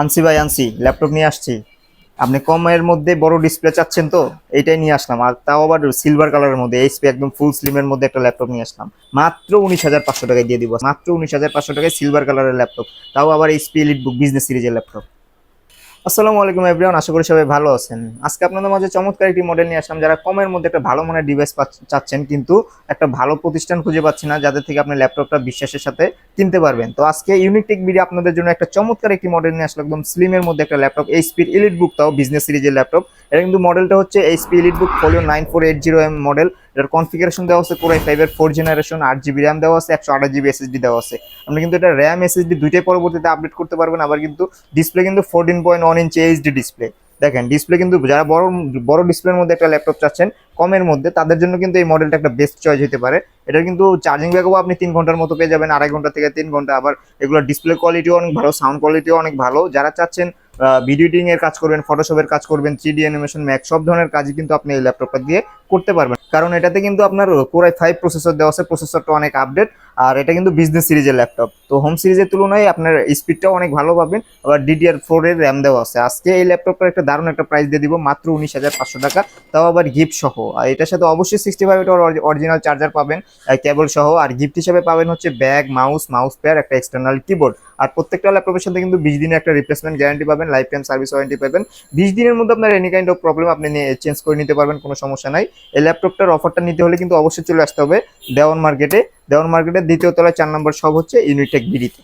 আনসি ভাই, আনছি। ল্যাপটপ নিয়ে আসছি। আপনি কমের মধ্যে বড় ডিসপ্লে চাচ্ছেন তো, এইটাই নিয়ে আসলাম। আর তাও আবার সিলভার কালারের মধ্যে এইচপি একদম ফুল স্লিমের মধ্যে একটা ল্যাপটপ নিয়ে আসলাম। মাত্র উনিশ হাজার পাঁচশো টাকায় দিয়ে দিব। মাত্র উনিশ হাজার পাঁচশো টাকায় সিলভার কালারের ল্যাপটপ। তাও আবার এইচপি এলিট বুক বিজনেস সিরিজের ল্যাপটপ। আসসালামু আলাইকুম এভরিওয়ান আশা করি সবাই ভালো আছেন। আজকে আপনাদের মাঝে চমৎকার একটি মডেল নিয়ে আসলাম, যারা কমের মধ্যে একটা ভালো মানের ডিভাইস চাচ্ছেন, কিন্তু একটা ভালো প্রতিষ্ঠান খুঁজে পাচ্ছেন না, যাদের থেকে আপনি ল্যাপটপটা বিশ্বাসের সাথে কিনতে পারবেন। তো আজকে ইউনিটেক ভিডিও আপনাদের জন্য একটা চমৎকার একটি মডেল নিয়ে আসলো একদম স্লিমের মধ্যে একটা ল্যাপটপ এইচপির এলিট বুক তাও বিজনেস সিরিজের ল্যাপটপ এটা কিন্তু মডেলটা হচ্ছে HP EliteBook Folio nine four eight zero M model এটার কনফিগারেশন দেওয়া আছে পুরো ফাইভের ফোর জেনারেশন আট জিবি র্যাম দেওয়া আছে, একশো আঠাশ জিবি এসএসডি দেওয়া আছে। আপনি কিন্তু এটা র্যাম এসএসডি দুইটাই পরবর্তীতে আপডেট করতে পারবেন, আবার কিন্তু ডিসপ্লে কিন্তু fourteen point one inch HD display দেখেন ডিসপ্লে কিন্তু যারা বড় বড় ডিসপ্লের মধ্যে একটা ল্যাপটপ চাচ্ছেন, কমের মধ্যে, তাদের জন্য কিন্তু এই মডেলটা একটা বেস্ট চয়েস হতে পারে। এটা কিন্তু চার্জিং ব্যাকআপ আপনি তিন ঘণ্টার মতো পেয়ে যাবেন, আড়াই ঘণ্টা থেকে তিন ঘণ্টা। আবার এগুলো ডিসপ্লে কোয়ালিটিও অনেক ভালো সাউন্ড কোয়ালিটিও অনেক ভালো। যারা চাচ্ছেন ভিডিও এর কাজ করবেন ফটোশপের কাজ করবেন থ্রি ডি অ্যানিমেশন ম্যাক সব ধরনের কাজই কিন্তু আপনি এই ল্যাপটপটা দিয়ে করতে পারবেন। কারণ এটাতে কিন্তু আপনার কোরাই ফাইভ প্রসেসর দেওয়া আছে প্রসেসরটা অনেক আপডেট আর এটা কিন্তু বিজনেস সিরিজের ল্যাপটপ তো হোম সিরিজের তুলনায় আপনার স্পিডটাও অনেক ভালো পাবেন, আবার ডিডিআর ফোর এর র্যাম দেওয়া আছে। আজকে এই ল্যাপটপটার একটা দারুণ একটা প্রাইস দিয়ে দিব, মাত্র উনিশ হাজার পাঁচশো টাকা। তাও আবার গিফট সহ। আর এটার সাথে অবশ্যই সিক্সটি ফাইভ এটা অরিজিনাল চার্জার পাবেন কেবল সহ। আর গিফট হিসেবে পাবেন হচ্ছে ব্যাগ মাউস মাউস পেয়ার একটা এক্সটার্নাল কিবোর্ড আর প্রত্যেকটা ল্যাপটপের সাথে কিন্তু বিশ দিনের একটা রিপ্লেসমেন্ট গ্যারান্টি পাবেন লাইফ টাইম সার্ভিস ওয়ারেন্টি পাবেন। বিশ দিনের মধ্যে আপনার এনি কাইন্ড অফ প্রবলেম আপনি চেঞ্জ করে নিতে পারবেন, কোনো সমস্যা নাই। এই ল্যাপটপটার অফারটা নিতে হলে কিন্তু অবশ্যই চলে আসতে হবে দেওয়ান মার্কেটে। দেওয়ান মার্কেটের দ্বিতীয় তলায় চার নম্বর সব হচ্ছে ইউনিটেক বিডিতে